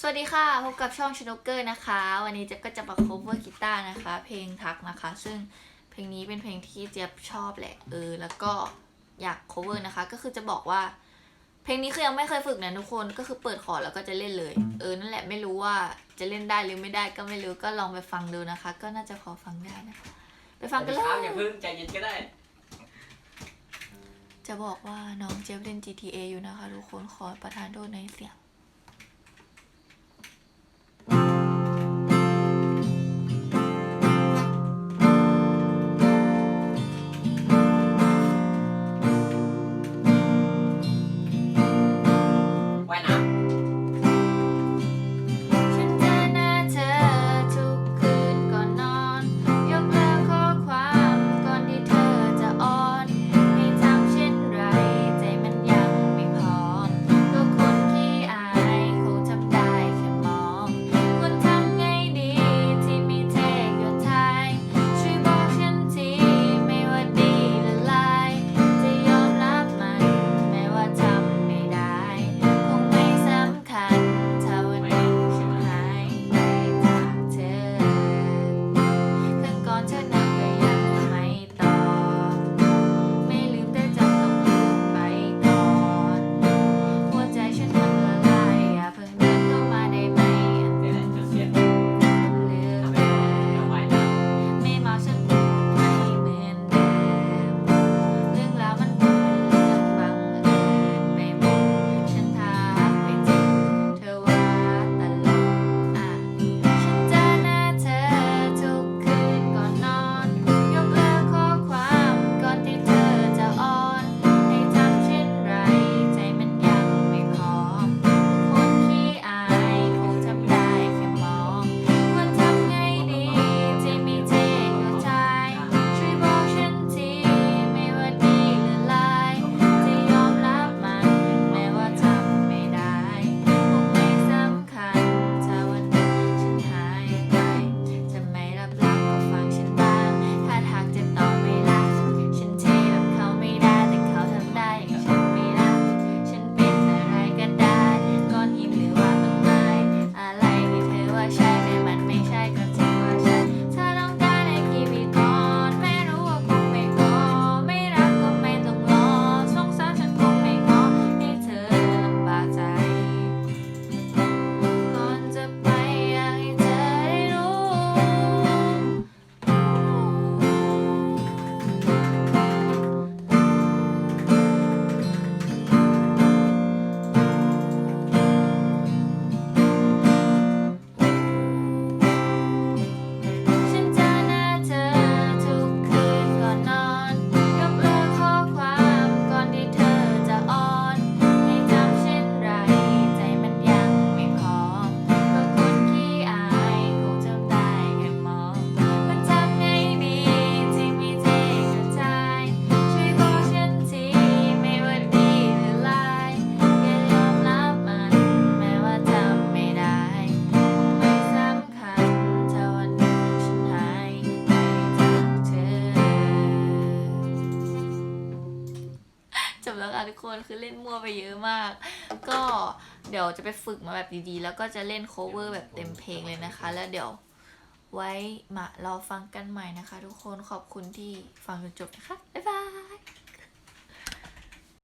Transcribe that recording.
สวัสดีค่ะ พบกับช่องชนกเกอร์นะคะ วันนี้เจ๊ก็จะมา cover กีตาร์นะคะ เพลงทักนะคะ ซึ่งเพลงนี้เป็นเพลงที่เจ๊ชอบแหละเออแล้วก็อยาก cover นะคะ ก็คือจะบอกว่า เพลงนี้คือยังไม่เคยฝึกนะทุกคนก็คือเปิดคอร์ดแล้วก็จะเล่นเลย เออนั่นแหละไม่รู้ว่าจะเล่นได้หรือไม่ได้ก็ไม่รู้ก็ลองไปฟังดูนะคะ ก็น่าจะพอฟังได้นะคะไปฟังกันเลยอย่าพึ่งใจเย็นก็ได้ จะบอกว่าน้องเจฟเล่น GTA อยู่นะคะทุกคนขอประทานโทษในเสียง่ะทุกคนคือเล่นมั่วไปเยอะมาก ก็เดี๋ยวจะไปฝึกมาแบบดีๆ แล้วก็จะเล่นโคเวอร์แบบเต็มเพลงเลยนะคะ แล้วเดี๋ยวไว้มารอฟังกันใหม่นะคะ ทุกคนขอบคุณที่ฟังจนจบนะคะบ๊ายบาย